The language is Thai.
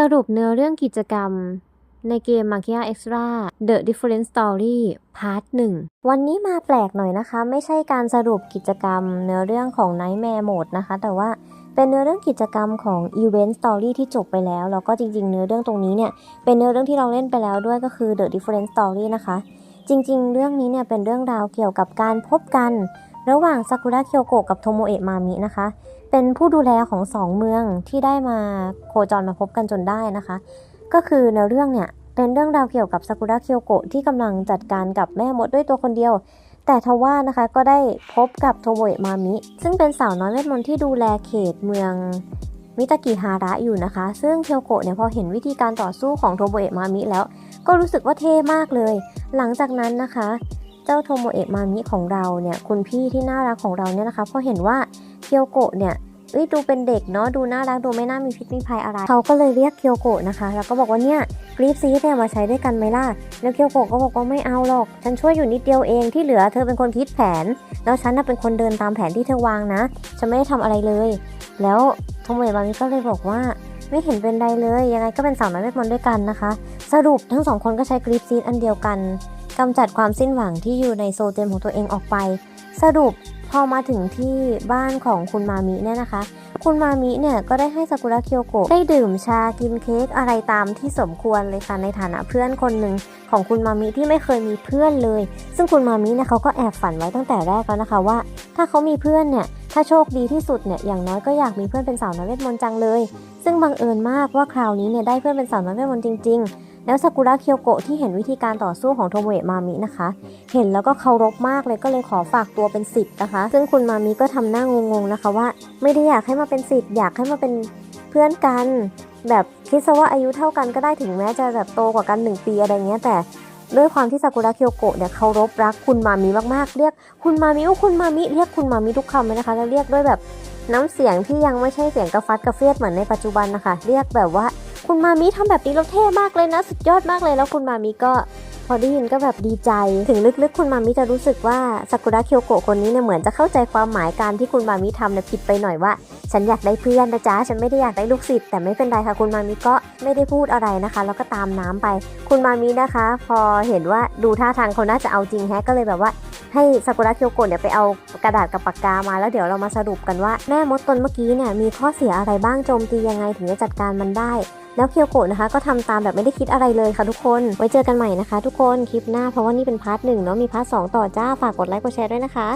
สรุปเนื้อเรื่องกิจกรรม ในเกม Magia Extra The Different Story Part 1วันนี้มาแปลกหน่อยนะคะ ไม่ใช่การสรุปกิจกรรม เนื้อเรื่องของ Nightmare Mode นะคะ แต่ว่าเป็นเนื้อเรื่องกิจกรรมของ Event Story ที่จบไปแล้ว แล้วก็จริง ๆ เนื้อเรื่องตรงนี้เนี่ย เป็นเนื้อเรื่องที่เราเล่นไปแล้วด้วยก็คือ The Different Story นะคะ จริง ๆ เรื่องนี้เนี่ยเป็นเรื่องราวเกี่ยวกับการพบกัน ระหว่างซากุระเคียวโกะกับโทโมเอะมามินะคะ เป็นผู้ดูแลของสองเมืองที่ได้มาโคจรมาพบกันจนได้นะคะ ก็คือในเรื่องเนี่ยเป็นเรื่องราวเกี่ยวกับซากุระเคียวโกะที่กำลังจัดการกับแม่มดด้วยตัวคนเดียว แต่ทว่านะคะก็ได้พบกับโทโมเอะมามิ ซึ่งเป็นสาวน้อยเวทมนต์ที่ดูแลเขตเมืองมิตากิฮาระอยู่นะคะ ซึ่งเคียวโกะเนี่ยพอเห็นวิธีการต่อสู้ของโทโมเอะมามิแล้ว ก็รู้สึกว่าเท่มากเลย หลังจากนั้นนะคะ เจ้าโทโมเอะมามิของเราเนี่ยคุณพี่ที่น่ารักของเราเนี่ยนะคะพอเห็นว่าเคียวโกะเนี่ยเอ้ยดูเป็นเด็กเนาะดูน่ารักดูไม่น่ามีพิษมีภัยอะไรเขาก็เลยเรียกเคียวโกะนะคะ แล้วก็บอกว่าเนี่ยกรีฟซีเนี่ยมาใช้ด้วยกันไหมล่ะแล้วเคียวโกะก็บอกว่าไม่เอาหรอก ฉันช่วยอยู่นิดเดียวเองที่เหลือเธอเป็นคนคิดแผน แล้วฉันน่ะเป็นคนเดินตามแผนที่เธอวางนะฉันไม่ได้ทำอะไรเลย แล้วโทโมเอะมามิก็เลยบอกว่าไม่เห็นเป็นไรเลย ยังไงก็เป็นสาวน้อยเวทมนต์ด้วยกันนะคะ สรุปทั้งสองคนก็ใช้กรีฟซีอันเดียวกัน กำจัดความสิ้นหวังที่อยู่ในโซเจมของตัวเองออกไป สรุปพอมาถึงที่บ้านของคุณมามิเนี่ยนะคะ คุณมามิเนี่ยก็ได้ให้ซากุระเคียวโกะได้ดื่มชากินเค้กอะไรตามที่สมควรเลยค่ะในฐานะเพื่อนคนหนึ่งของคุณมามิที่ไม่เคยมีเพื่อนเลย ซึ่งคุณมามิเนี่ยเขาก็แอบฝันไว้ตั้งแต่แรกแล้วนะคะว่า ถ้าเขามีเพื่อนเนี่ยถ้าโชคดีที่สุดเนี่ยอย่างน้อยก็อยากมีเพื่อนเป็นสาวน้อยเวทมนต์จังเลย ซึ่งบังเอิญมากว่าคราวนี้เนี่ยได้เพื่อนเป็นสาวน้อยเวทมนต์จริง ๆ แล้วซากุระเคียวโกะที่เห็นวิธีการต่อสู้ของโทโมเอะมามินะคะ เห็นแล้วก็เคารพมากเลยก็เลยขอฝากตัวเป็นสิทธ์นะคะ ซึ่งคุณมามิก็ทำหน้างงๆนะคะว่า ไม่ได้อยากให้มาเป็นสิทธ์อยากให้มาเป็นเพื่อนกัน แบบคิดซะว่าอายุเท่ากันก็ได้ถึงแม้จะแบบโตกว่ากันหนึ่งปีอะไรเงี้ยแต่ด้วยความที่ซากุระเคียวโกะเนี่ยเคารพรักคุณมามิมากๆ เรียกคุณมามิว่าคุณมามิเรียกคุณมามิทุกคำเลยนะคะ แล้วเรียกด้วยแบบน้ำเสียงที่ยังไม่ใช่เสียงกระฟัดกระเฟียดเหมือนในปัจจุบันนะคะ เรียกแบบว่า คุณมามิทำแบบนี้แล้วเท่มากเลยนะ สุดยอดมากเลยแล้วคุณมามิก็พอได้ยินก็แบบดีใจ ถึงลึกๆ คุณมามิจะรู้สึกว่าซากุระเคียวโกะคนนี้เนี่ยเหมือนจะเข้าใจความหมายการที่คุณมามิทำเนี่ยผิดไปหน่อยว่า ฉันอยากได้เพื่อนนะจ๊ะ ฉันไม่ได้อยากได้ลูกศิษย์แต่ไม่เป็นไรค่ะ คุณมามิก็ไม่ได้พูดอะไรนะคะ แล้วก็ตามน้ำไป คุณมามินะคะ พอเห็นว่าดูท่าทางเขาน่าจะเอาจริงแฮะก็เลยแบบว่า ให้ซากุระเคียวโกะเนี่ยไปเอากระดาษกับปากกามา แล้วเดี๋ยวเรามาสรุปกันว่าแม่มดตนเมื่อกี้เนี่ยมีข้อเสียอะไรบ้างโจมตียังไงถึงจะจัดการมันได้ แล้วเคียวโกะนะคะ ก็ทำตามแบบไม่ได้คิดอะไรเลยค่ะทุกคน ไว้เจอกันใหม่นะคะ ทุกคนคลิปหน้าเพราะว่านี่เป็นพาร์ทหนึ่งเนาะมีพาร์ทสองต่อจ้าฝากกดไลค์กดแชร์ด้วยนะคะ